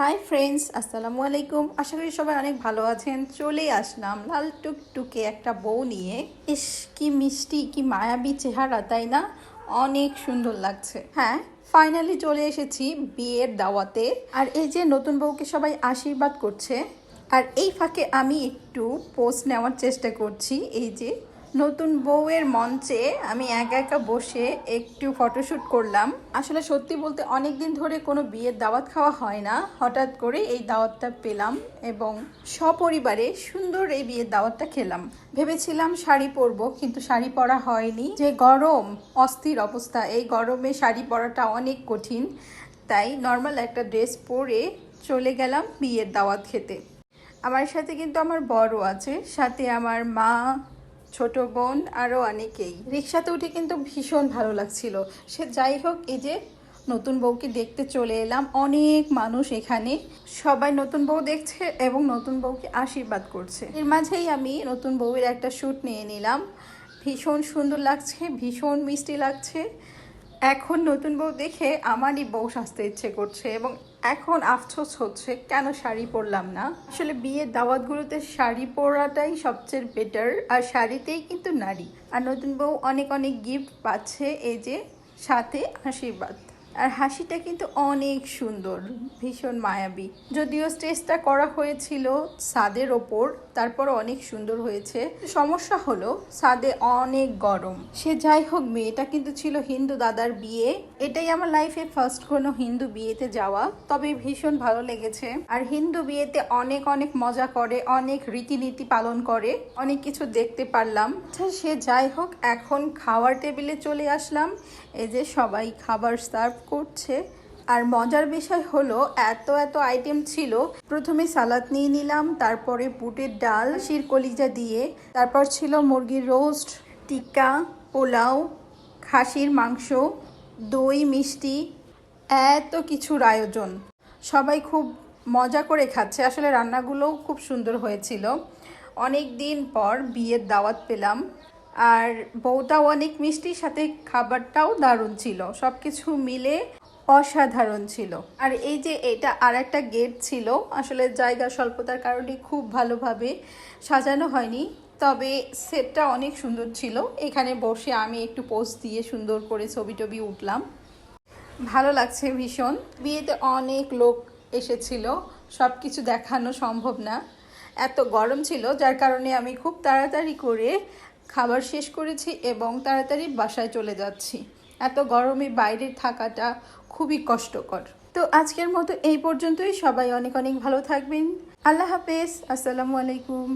Hi friends আসসালামু আলাইকুম আশা করি সবাই অনেক ভালো আছেন। চলে আসলাম লাল টুকটুকে একটা বউ নিয়ে। ইস, কি মিষ্টি, কি মায়াবী চেহারা, তাই না? অনেক সুন্দর লাগছে। হ্যাঁ ফাইনালি চলে এসেছি বিয়ের দাওয়াতে। আর এই যে নতুন বউকে সবাই আশীর্বাদ করছে। আর এই ফাঁকে আমি একটু পোস্ট নেওয়ার চেষ্টা করছি। এই যে নতুন বউয়ের মঞ্চে আমি একা একা বসে একটু ফটোশ্যুট করলাম। আসলে সত্যি বলতে অনেক দিন ধরে কোনো বিয়ের দাওয়াত খাওয়া হয় না। হঠাৎ করে এই দাওয়াতটা পেলাম এবং সপরিবারে সুন্দর এই বিয়ের দাওয়াতটা খেলাম। ভেবেছিলাম শাড়ি পরবো, কিন্তু শাড়ি পরা হয়নি। যে গরম, অস্থির অবস্থা। এই গরমে শাড়ি পরাটা অনেক কঠিন। তাই নর্মাল একটা ড্রেস পরে চলে গেলাম বিয়ের দাওয়াত খেতে। আমার সাথে কিন্তু আমার বড় আছে। সাথে আমার মা ছোট বোন আরও অনেকেই। রিক্সাতে উঠে কিন্তু ভীষণ ভালো লাগছিল। সে যাই হোক, এই যে নতুন বউকে দেখতে চলে এলাম। অনেক মানুষ এখানে। সবাই নতুন বউ দেখছে এবং নতুন বউকে আশীর্বাদ করছে। এর মাঝেই আমি নতুন বউয়ের একটা শ্যুট নিয়ে নিলাম। ভীষণ সুন্দর লাগছে, ভীষণ মিষ্টি লাগছে। এখন নতুন বউ দেখে আমারই বউ সাজতে ইচ্ছে করছে এবং এখন আফসোস হচ্ছে, কেন শাড়ি পরলাম না? আসলে বিয়ের দাওয়াতগুলোতে শাড়ি পরাটাই সবচেয়ে বেটার আর শাড়িতেই কিন্তু নারী। আর নতুন বউ অনেক অনেক গিফট পাচ্ছে, এই যে সাথে আশীর্বাদ। আর হাসিটা কিন্তু অনেক সুন্দর, ভীষণ মায়াবী। যদিও স্টেজটা করা হয়েছিল ছাদের ওপর তারপর অনেক সুন্দর হয়েছে। সমস্যা হলো ছাদে অনেক গরম। সে যাই হোক, মেয়েটা কিন্তু ছিল হিন্দু দাদার বিয়ে। এটাই আমার লাইফে ফার্স্ট কোনো হিন্দু বিয়েতে যাওয়া, তবে ভীষণ ভালো লেগেছে। আর হিন্দু বিয়েতে অনেক অনেক মজা করে, অনেক রীতিনীতি পালন করে, অনেক কিছু দেখতে পারলাম। আচ্ছা সে যাই হোক, এখন খাওয়ার টেবিলে চলে আসলাম। এই যে সবাই খাবার সার্ভ করছে। আর মজার বিষয় হলো, এত এত আইটেম ছিল। প্রথমে সালাদ নিয়ে নিলাম, তারপরে বুটের ডাল, শির কলিজা দিয়ে, তারপর ছিল মুরগির রোস্ট টিক্কা, পোলাও, খাসির মাংস, দই, মিষ্টি, এত কিছুর আয়োজন। সবাই খুব মজা করে খাচ্ছে। আসলে রান্নাগুলোও খুব সুন্দর হয়েছিল। অনেক দিন পর বিয়ের দাওয়াত পেলাম। আর বউটাও অনেক মিষ্টির সাথে খাবারটাও দারুণ ছিল। সব কিছু মিলে অসাধারণ ছিল। আর এই যে এটা আর একটা গেট ছিল, আসলে জায়গা স্বল্পতার কারণে খুব ভালোভাবে সাজানো হয়নি, তবে সেটটা অনেক সুন্দর ছিল। এখানে বসে আমি একটু পোস্ট দিয়ে সুন্দর করে ছবি টবি উঠলাম। ভালো লাগছে ভীষণ। বিয়েতে অনেক লোক এসেছিল সব কিছু দেখানো সম্ভব না। এত গরম ছিল, যার কারণে আমি খুব তাড়াতাড়ি করে খাবার শেষ করেছি এবং তাড়াতাড়ি বাসায় চলে যাচ্ছি। এত গরমে বাইরে থাকাটা খুবই কষ্টকর। তো আজকের মতো এই পর্যন্তই। সবাই অনেক অনেক ভালো থাকবেন। আল্লাহ হাফেজ। আসসালামু আলাইকুম।